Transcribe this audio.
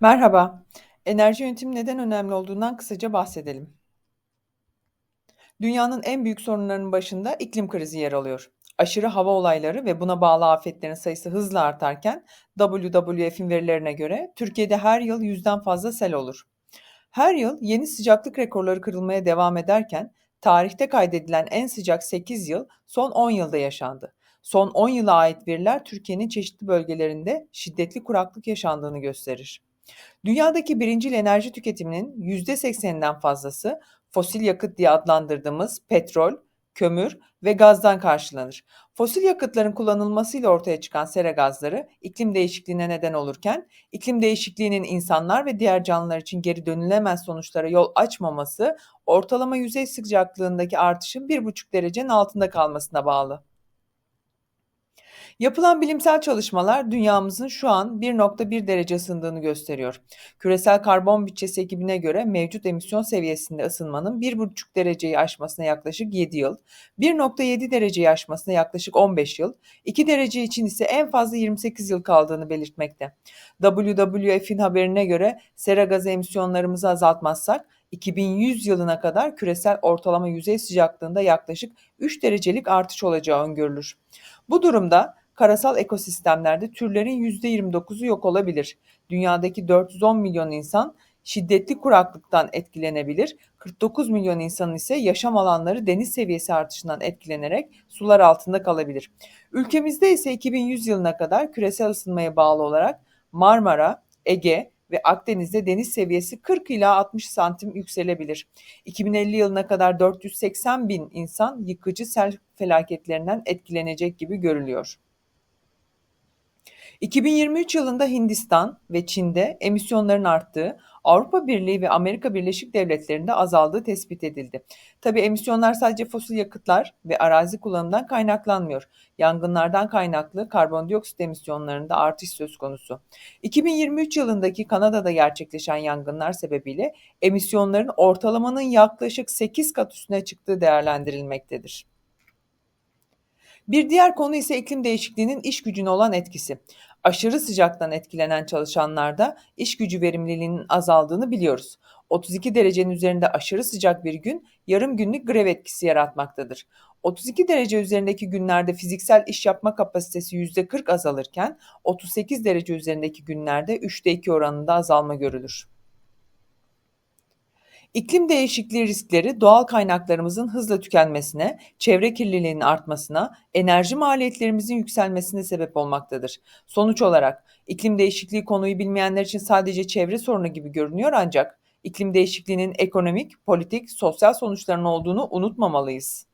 Merhaba. Enerji yönetimi neden önemli olduğundan kısaca bahsedelim. Dünyanın en büyük sorunlarının başında iklim krizi yer alıyor. Aşırı hava olayları ve buna bağlı afetlerin sayısı hızla artarken WWF'in verilerine göre Türkiye'de her yıl yüzden fazla sel olur. Her yıl yeni sıcaklık rekorları kırılmaya devam ederken tarihte kaydedilen en sıcak 8 yıl son 10 yılda yaşandı. Son 10 yıla ait veriler Türkiye'nin çeşitli bölgelerinde şiddetli kuraklık yaşandığını gösterir. Dünyadaki birincil enerji tüketiminin %80'inden fazlası fosil yakıt diye adlandırdığımız petrol, kömür ve gazdan karşılanır. Fosil yakıtların kullanılmasıyla ortaya çıkan sera gazları iklim değişikliğine neden olurken, iklim değişikliğinin insanlar ve diğer canlılar için geri dönülemez sonuçlara yol açmaması, ortalama yüzey sıcaklığındaki artışın 1,5 derecenin altında kalmasına bağlı. Yapılan bilimsel çalışmalar dünyamızın şu an 1.1 derece ısındığını gösteriyor. Küresel Karbon Bütçesi ekibine göre mevcut emisyon seviyesinde ısınmanın 1.5 dereceyi aşmasına yaklaşık 7 yıl, 1.7 dereceyi aşmasına yaklaşık 15 yıl, 2 derece için ise en fazla 28 yıl kaldığını belirtmekte. WWF'in haberine göre sera gazı emisyonlarımızı azaltmazsak 2100 yılına kadar küresel ortalama yüzey sıcaklığında yaklaşık 3 derecelik artış olacağı öngörülür. Bu durumda karasal ekosistemlerde türlerin %29'u yok olabilir. Dünyadaki 410 milyon insan şiddetli kuraklıktan etkilenebilir. 49 milyon insanın ise yaşam alanları deniz seviyesi artışından etkilenerek sular altında kalabilir. Ülkemizde ise 2100 yılına kadar küresel ısınmaya bağlı olarak Marmara, Ege ve Akdeniz'de deniz seviyesi 40 ila 60 santim yükselebilir. 2050 yılına kadar 480 bin insan yıkıcı sel felaketlerinden etkilenecek gibi görülüyor. 2023 yılında Hindistan ve Çin'de emisyonların arttığı, Avrupa Birliği ve Amerika Birleşik Devletleri'nde azaldığı tespit edildi. Tabii emisyonlar sadece fosil yakıtlar ve arazi kullanımından kaynaklanmıyor. Yangınlardan kaynaklı karbondioksit emisyonlarında artış söz konusu. 2023 yılındaki Kanada'da gerçekleşen yangınlar sebebiyle emisyonların ortalamanın yaklaşık 8 kat üstüne çıktığı değerlendirilmektedir. Bir diğer konu ise iklim değişikliğinin iş gücüne olan etkisi. Aşırı sıcaktan etkilenen çalışanlarda iş gücü verimliliğinin azaldığını biliyoruz. 32 derecenin üzerinde aşırı sıcak bir gün yarım günlük grev etkisi yaratmaktadır. 32 derece üzerindeki günlerde fiziksel iş yapma kapasitesi %40 azalırken 38 derece üzerindeki günlerde 3'te 2 oranında azalma görülür. İklim değişikliği riskleri doğal kaynaklarımızın hızla tükenmesine, çevre kirliliğinin artmasına, enerji maliyetlerimizin yükselmesine sebep olmaktadır. Sonuç olarak iklim değişikliği konuyu bilmeyenler için sadece çevre sorunu gibi görünüyor ancak iklim değişikliğinin ekonomik, politik, sosyal sonuçlarının olduğunu unutmamalıyız.